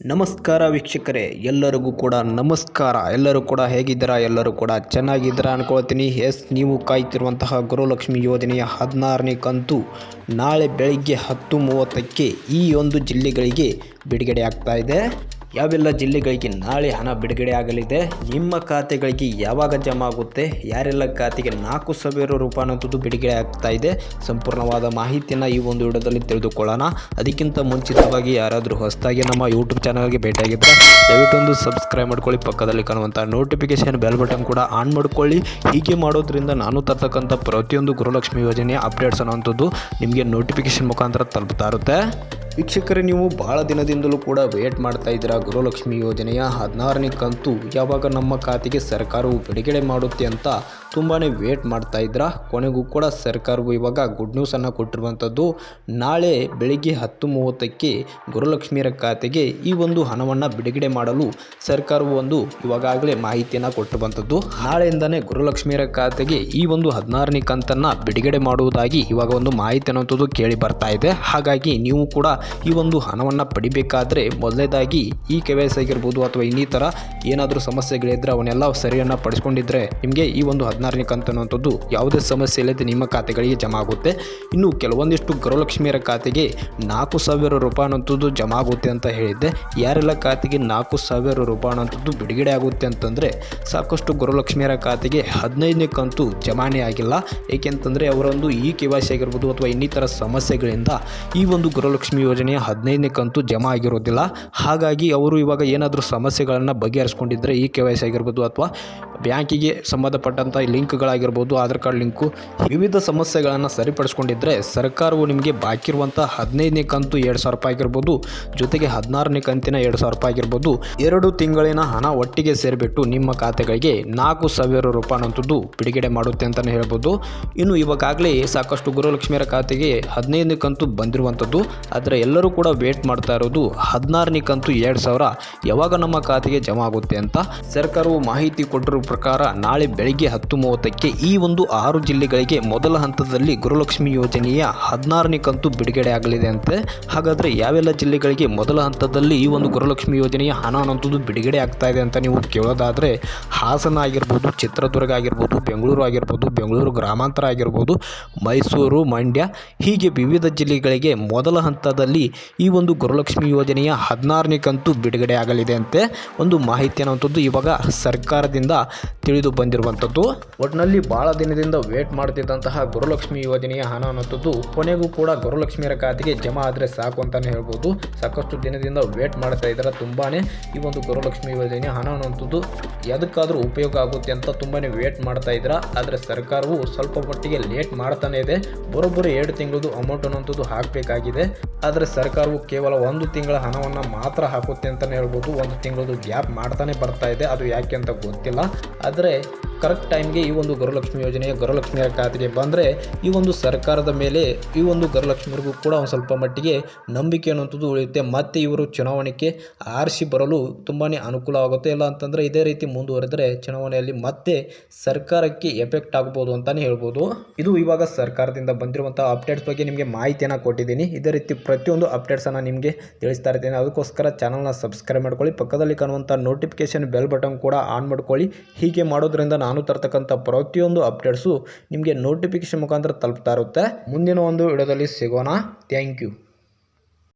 ನಮಸ್ಕಾರ ವೀಕ್ಷಕರೇ, ಎಲ್ಲರಿಗೂ ಕೂಡ ನಮಸ್ಕಾರ. ಎಲ್ಲರೂ ಕೂಡ ಹೇಗಿದ್ದೀರಾ? ಎಲ್ಲರೂ ಕೂಡ ಚೆನ್ನಾಗಿದ್ದೀರಾ ಅನ್ಕೊಳ್ತೀನಿ. ಎಸ್, ನೀವು ಕಾಯ್ತಿರುವಂತಹ ಗುರುಲಕ್ಷ್ಮಿ ಯೋಜನೆಯ ಹದಿನಾರನೇ ಕಂತು ನಾಳೆ ಬೆಳಿಗ್ಗೆ ಹತ್ತು ಮೂವತ್ತಕ್ಕೆ ಈ ಒಂದು ಜಿಲ್ಲೆಗಳಿಗೆ ಬಿಡುಗಡೆ ಆಗ್ತಾ ಇದೆ. ಯಾವೆಲ್ಲ ಜಿಲ್ಲೆಗಳಿಗೆ ನಾಳೆ ಹಣ ಬಿಡುಗಡೆ ಆಗಲಿದೆ, ನಿಮ್ಮ ಖಾತೆಗಳಿಗೆ ಯಾವಾಗ ಜಮಾ ಆಗುತ್ತೆ, ಯಾರೆಲ್ಲ ಖಾತೆಗೆ ನಾಲ್ಕು ಸಾವಿರ ರೂಪಾಯಿ ಅನ್ನೋದು ಬಿಡುಗಡೆ ಆಗ್ತಾ ಇದೆ, ಸಂಪೂರ್ಣವಾದ ಮಾಹಿತಿಯನ್ನು ಈ ಒಂದು ವಿಡಿಯೋದಲ್ಲಿ ತಿಳಿದುಕೊಳ್ಳೋಣ. ಅದಕ್ಕಿಂತ ಮುಂಚಿತವಾಗಿ ಯಾರಾದರೂ ಹೊಸದಾಗಿ ನಮ್ಮ ಯೂಟ್ಯೂಬ್ ಚಾನಲ್ಗೆ ಭೇಟಿಯಾಗಿದ್ದರೆ ದಯವಿಟ್ಟು ಒಂದು ಸಬ್ಸ್ಕ್ರೈಬ್ ಮಾಡ್ಕೊಳ್ಳಿ, ಪಕ್ಕದಲ್ಲಿ ಕಾಣುವಂಥ ನೋಟಿಫಿಕೇಶನ್ ಬೆಲ್ ಬಟನ್ ಕೂಡ ಆನ್ ಮಾಡ್ಕೊಳ್ಳಿ. ಹೀಗೆ ಮಾಡೋದ್ರಿಂದ ನಾನು ತರ್ತಕ್ಕಂಥ ಪ್ರತಿಯೊಂದು ಗೃಹಲಕ್ಷ್ಮಿ ಯೋಜನೆಯ ಅಪ್ಡೇಟ್ಸ್ ಅನ್ನೋವಂಥದ್ದು ನಿಮಗೆ ನೋಟಿಫಿಕೇಶನ್ ಮುಖಾಂತರ ತಲುಪ್ತಾ ಇರುತ್ತೆ. ವೀಕ್ಷಕರೇ, ನೀವು ಬಹಳ ದಿನದಿಂದಲೂ ಕೂಡ ವೇಟ್ ಮಾಡ್ತಾ ಇದ್ದೀರಾ ಗೃಹಲಕ್ಷ್ಮಿ ಯೋಜನೆಯ ಹದಿನಾರನೇ ಕಂತು. ಯಾವಾಗ ನಮ್ಮ ಖಾತೆಗೆ ಸರ್ಕಾರವು ಬಿಡುಗಡೆ ಮಾಡುತ್ತೆ ಅಂತ ತುಂಬಾ ವೇಟ್ ಮಾಡ್ತಾ ಇದ್ದೀರಾ? ಕೊನೆಗೂ ಕೂಡ ಸರ್ಕಾರವು ಇವಾಗ ಗುಡ್ ನ್ಯೂಸನ್ನು ಕೊಟ್ಟಿರುವಂಥದ್ದು, ನಾಳೆ ಬೆಳಿಗ್ಗೆ ಹತ್ತು ಮೂವತ್ತಕ್ಕೆ ಗೃಹಲಕ್ಷ್ಮಿಯರ ಖಾತೆಗೆ ಈ ಒಂದು ಹಣವನ್ನು ಬಿಡುಗಡೆ ಮಾಡಲು ಸರ್ಕಾರವು ಒಂದು ಇವಾಗಲೇ ಮಾಹಿತಿಯನ್ನು ಕೊಟ್ಟಿರುವಂಥದ್ದು. ನಾಳೆಯಿಂದನೇ ಗೃಹಲಕ್ಷ್ಮಿಯರ ಖಾತೆಗೆ ಈ ಒಂದು ಹದಿನಾರನೇ ಕಂತನ್ನು ಬಿಡುಗಡೆ ಮಾಡುವುದಾಗಿ ಇವಾಗ ಒಂದು ಮಾಹಿತಿ ಅನ್ನುವಂಥದ್ದು ಕೇಳಿ ಬರ್ತಾ ಇದೆ. ಹಾಗಾಗಿ ನೀವು ಕೂಡ ಈ ಒಂದು ಹಣವನ್ನು ಪಡಿಬೇಕಾದ್ರೆ ಮೊದಲನೇದಾಗಿ ಈ ಕೆ ವೈ ಸಿ ಆಗಿರ್ಬೋದು ಅಥವಾ ಇನ್ನಿತರ ಏನಾದರೂ ಸಮಸ್ಯೆಗಳಿದ್ದರೆ ಅವನ್ನೆಲ್ಲ ಸರಿಯನ್ನು ಪಡಿಸ್ಕೊಂಡಿದ್ರೆ ನಿಮಗೆ ಈ ಒಂದು ಹದಿನಾರನೇ ಕಂತು ಅನ್ನುವಂಥದ್ದು ಯಾವುದೇ ಸಮಸ್ಯೆ ಇಲ್ಲದೆ ನಿಮ್ಮ ಖಾತೆಗಳಿಗೆ ಜಮಾ ಆಗುತ್ತೆ. ಇನ್ನು ಕೆಲವೊಂದಿಷ್ಟು ಗೃಹಲಕ್ಷ್ಮಿಯರ ಖಾತೆಗೆ ನಾಲ್ಕು ಸಾವಿರ ರೂಪಾಯಿ ಅನ್ನೋಂಥದ್ದು ಜಮಾ ಆಗುತ್ತೆ ಅಂತ ಹೇಳಿದ್ದೆ. ಯಾರೆಲ್ಲ ಖಾತೆಗೆ ನಾಲ್ಕು ಸಾವಿರ ರೂಪಾಯಿ ಅನ್ನೋಂಥದ್ದು ಬಿಡುಗಡೆ ಆಗುತ್ತೆ ಅಂತಂದರೆ ಸಾಕಷ್ಟು ಗೃಹಲಕ್ಷ್ಮಿಯರ ಖಾತೆಗೆ ಹದಿನೈದನೇ ಕಂತು ಜಮಾನೆ ಆಗಿಲ್ಲ. ಏಕೆಂತಂದರೆ ಅವರೊಂದು ಈ ಕೆ ವೈ ಸಿ ಆಗಿರ್ಬೋದು ಅಥವಾ ಇನ್ನಿತರ ಸಮಸ್ಯೆಗಳಿಂದ ಈ ಒಂದು ಗೃಹಲಕ್ಷ್ಮಿ ಯೋಜನೆಯ ಹದಿನೈದನೇ ಕಂತು ಜಮಾ ಆಗಿರೋದಿಲ್ಲ. ಹಾಗಾಗಿ ಅವರು ಇವಾಗ ಏನಾದರೂ ಸಮಸ್ಯೆಗಳನ್ನು ಬಗೆಹರಿಸ್ಕೊಂಡಿದ್ದರೆ ಈ ಕೆ ವೈ ಸಿ ಆಗಿರ್ಬೋದು ಅಥವಾ ಬ್ಯಾಂಕಿಗೆ ಸಂಬಂಧಪಟ್ಟಂಥ ಲಿಂಕ್ಗಳಾಗಿರ್ಬೋದು, ಆಧಾರ್ ಕಾರ್ಡ್ ಲಿಂಕು, ವಿವಿಧ ಸಮಸ್ಯೆಗಳನ್ನು ಸರಿಪಡಿಸ್ಕೊಂಡಿದ್ದರೆ ಸರ್ಕಾರವು ನಿಮಗೆ ಬಾಕಿ ಇರುವಂಥ ಹದಿನೈದನೇ ಕಂತು ಎರಡು ಸಾವಿರ ರೂಪಾಯಿ ಆಗಿರ್ಬೋದು, ಜೊತೆಗೆ ಹದಿನಾರನೇ ಕಂತಿನ ಎರಡು ಸಾವಿರ ರೂಪಾಯಿ ಆಗಿರ್ಬೋದು, ಎರಡು ತಿಂಗಳಿನ ಹಣ ಒಟ್ಟಿಗೆ ಸೇರಿಬಿಟ್ಟು ನಿಮ್ಮ ಖಾತೆಗಳಿಗೆ ನಾಲ್ಕು ಸಾವಿರ ರೂಪಾಯಿ ಅನ್ನೋಂಥದ್ದು ಬಿಡುಗಡೆ ಮಾಡುತ್ತೆ ಅಂತಲೇ ಹೇಳ್ಬೋದು. ಇನ್ನು ಇವಾಗಾಗಲೇ ಸಾಕಷ್ಟು ಗೃಹಲಕ್ಷ್ಮಿಯರ ಖಾತೆಗೆ ಹದಿನೈದನೇ ಕಂತು ಬಂದಿರುವಂಥದ್ದು ಆದರೆ ಎಲ್ಲರೂ ಕೂಡ ವೇಟ್ ಮಾಡ್ತಾ ಇರೋದು ಹದಿನಾರನೇ ಕಂತು ಎರಡು ಸಾವಿರ. ಯಾವಾಗ ನಮ್ಮ ಖಾತೆಗೆ ಜಮಾ ಆಗುತ್ತೆ ಅಂತ ಸರ್ಕಾರವು ಮಾಹಿತಿ ಕೊಟ್ಟಿರುವ ಪ್ರಕಾರ ನಾಳೆ ಬೆಳಗ್ಗೆ ಹತ್ತು ಮೂವತ್ತಕ್ಕೆ ಈ ಒಂದು ಆರು ಜಿಲ್ಲೆಗಳಿಗೆ ಮೊದಲ ಹಂತದಲ್ಲಿ ಗುರುಲಕ್ಷ್ಮಿ ಯೋಜನೆಯ ಹದಿನಾರನೇ ಕಂತು ಬಿಡುಗಡೆ ಆಗಲಿದೆ ಅಂತೆ. ಹಾಗಾದರೆ ಯಾವೆಲ್ಲ ಜಿಲ್ಲೆಗಳಿಗೆ ಮೊದಲ ಹಂತದಲ್ಲಿ ಈ ಒಂದು ಗುರುಲಕ್ಷ್ಮಿ ಯೋಜನೆಯ ಹಣ ಅನ್ನೋಂಥದ್ದು ಬಿಡುಗಡೆ ಆಗ್ತಾ ಇದೆ ಅಂತ ನೀವು ಕೇಳೋದಾದರೆ ಹಾಸನ ಆಗಿರ್ಬೋದು, ಚಿತ್ರದುರ್ಗ ಆಗಿರ್ಬೋದು, ಬೆಂಗಳೂರು ಆಗಿರ್ಬೋದು, ಬೆಂಗಳೂರು ಗ್ರಾಮಾಂತರ ಆಗಿರ್ಬೋದು, ಮೈಸೂರು, ಮಂಡ್ಯ ಹೀಗೆ ವಿವಿಧ ಜಿಲ್ಲೆಗಳಿಗೆ ಮೊದಲ ಹಂತದಲ್ಲಿ ಈ ಒಂದು ಗುರುಲಕ್ಷ್ಮಿ ಯೋಜನೆಯ ಹದಿನಾರನೇ ಕಂತು ಬಿಡುಗಡೆ ಆಗಲಿದೆ ಅಂತೆ ಒಂದು ಮಾಹಿತಿ ಅನ್ನುವಂಥದ್ದು ಇವಾಗ ಸರ್ಕಾರದಿಂದ ತಿಳಿದು ಬಂದಿರುವಂಥದ್ದು. ಒಟ್ಟಿನಲ್ಲಿ ಭಾಳ ದಿನದಿಂದ ವೇಟ್ ಮಾಡ್ತಿದ್ದಂತಹ ಗುರುಲಕ್ಷ್ಮಿ ಯೋಜನೆಯ ಹಣ ಅನ್ನುವಂಥದ್ದು ಕೊನೆಗೂ ಕೂಡ ಗುರುಲಕ್ಷ್ಮಿಯರ ಖಾತೆಗೆ ಜಮಾ ಆದರೆ ಸಾಕು ಅಂತಲೇ ಹೇಳ್ಬೋದು. ಸಾಕಷ್ಟು ದಿನದಿಂದ ವೇಟ್ ಮಾಡ್ತಾ ಇದ್ದಾರೆ ತುಂಬಾ ಈ ಒಂದು ಗುರುಲಕ್ಷ್ಮಿ ಯೋಜನೆಯ ಹಣ ಅನ್ನುವಂಥದ್ದು. ಯಾವುದಕ್ಕಾದರೂ ಉಪಯೋಗ ಆಗುತ್ತೆ ಅಂತ ತುಂಬಾ ವೇಟ್ ಮಾಡ್ತಾ ಇದ್ದೀರಾ ಆದರೆ ಸರ್ಕಾರವು ಸ್ವಲ್ಪ ಮಟ್ಟಿಗೆ ಲೇಟ್ ಮಾಡ್ತಾನೆ ಇದೆ. ಬರೋಬ್ಬರಿ ಎರಡು ತಿಂಗಳದು ಅಮೌಂಟ್ ಅನ್ನುವಂಥದ್ದು ಹಾಕಬೇಕಾಗಿದೆ. ಸರ್ಕಾರವು ಕೇವಲ ಒಂದು ತಿಂಗಳ ಹಣವನ್ನು ಮಾತ್ರ ಹಾಕುತ್ತೆ ಅಂತಲೇ ಹೇಳ್ಬೋದು. ಒಂದು ತಿಂಗಳದು ಗ್ಯಾಪ್ ಮಾಡ್ತಾನೆ ಬರ್ತಾ ಇದೆ. ಅದು ಯಾಕೆ ಅಂತ ಗೊತ್ತಿಲ್ಲ. ಆದರೆ ಕರೆಕ್ಟ್ ಟೈಮ್ಗೆ ಈ ಒಂದು ಗೃಹಲಕ್ಷ್ಮಿ ಯೋಜನೆಯ ಗೃಹಲಕ್ಷ್ಮಿಯರ ಖಾತೆಗೆ ಬಂದರೆ ಈ ಒಂದು ಸರ್ಕಾರದ ಮೇಲೆ ಈ ಒಂದು ಗೃಹಲಕ್ಷ್ಮಿಯರಿಗೂ ಕೂಡ ಒಂದು ಸ್ವಲ್ಪ ಮಟ್ಟಿಗೆ ನಂಬಿಕೆ ಅನ್ನುವಂಥದ್ದು ಉಳಿಯುತ್ತೆ. ಮತ್ತು ಇವರು ಚುನಾವಣೆಗೆ ಆರಿಸಿ ಬರಲು ತುಂಬಾ ಅನುಕೂಲ ಆಗುತ್ತೆ. ಇಲ್ಲ ಅಂತಂದರೆ ಇದೇ ರೀತಿ ಮುಂದುವರೆದರೆ ಚುನಾವಣೆಯಲ್ಲಿ ಮತ್ತೆ ಸರ್ಕಾರಕ್ಕೆ ಎಫೆಕ್ಟ್ ಆಗ್ಬೋದು ಅಂತಲೇ ಹೇಳ್ಬೋದು. ಇದು ಇವಾಗ ಸರ್ಕಾರದಿಂದ ಬಂದಿರುವಂಥ ಅಪ್ಡೇಟ್ಸ್ ಬಗ್ಗೆ ನಿಮಗೆ ಮಾಹಿತಿಯನ್ನು ಕೊಟ್ಟಿದ್ದೀನಿ. ಇದೇ ರೀತಿ ಪ್ರತಿಯೊಂದು ಅಪ್ಡೇಟ್ಸನ್ನು ನಿಮಗೆ ತಿಳಿಸ್ತಾ ಅದಕ್ಕೋಸ್ಕರ ಚಾನಲ್ನ ಸಬ್ಸ್ಕ್ರೈಬ್ ಮಾಡ್ಕೊಳ್ಳಿ. ಪಕ್ಕದಲ್ಲಿ ಕಾಣುವಂಥ ನೋಟಿಫಿಕೇಷನ್ ಬೆಲ್ ಬಟನ್ ಕೂಡ ಆನ್ ಮಾಡ್ಕೊಳ್ಳಿ. ಹೀಗೆ ಮಾಡೋದ್ರಿಂದ ನಾನು ತರ್ತಕ್ಕಂಥ ಪ್ರತಿಯೊಂದು ಅಪ್ಡೇಟ್ಸು ನಿಮಗೆ ನೋಟಿಫಿಕೇಶನ್ ಮುಖಾಂತರ ತಲುಪ್ತಾ ಇರುತ್ತೆ. ಮುಂದಿನ ಒಂದು ವಿಡಿಯೋದಲ್ಲಿ ಸಿಗೋಣ. Thank you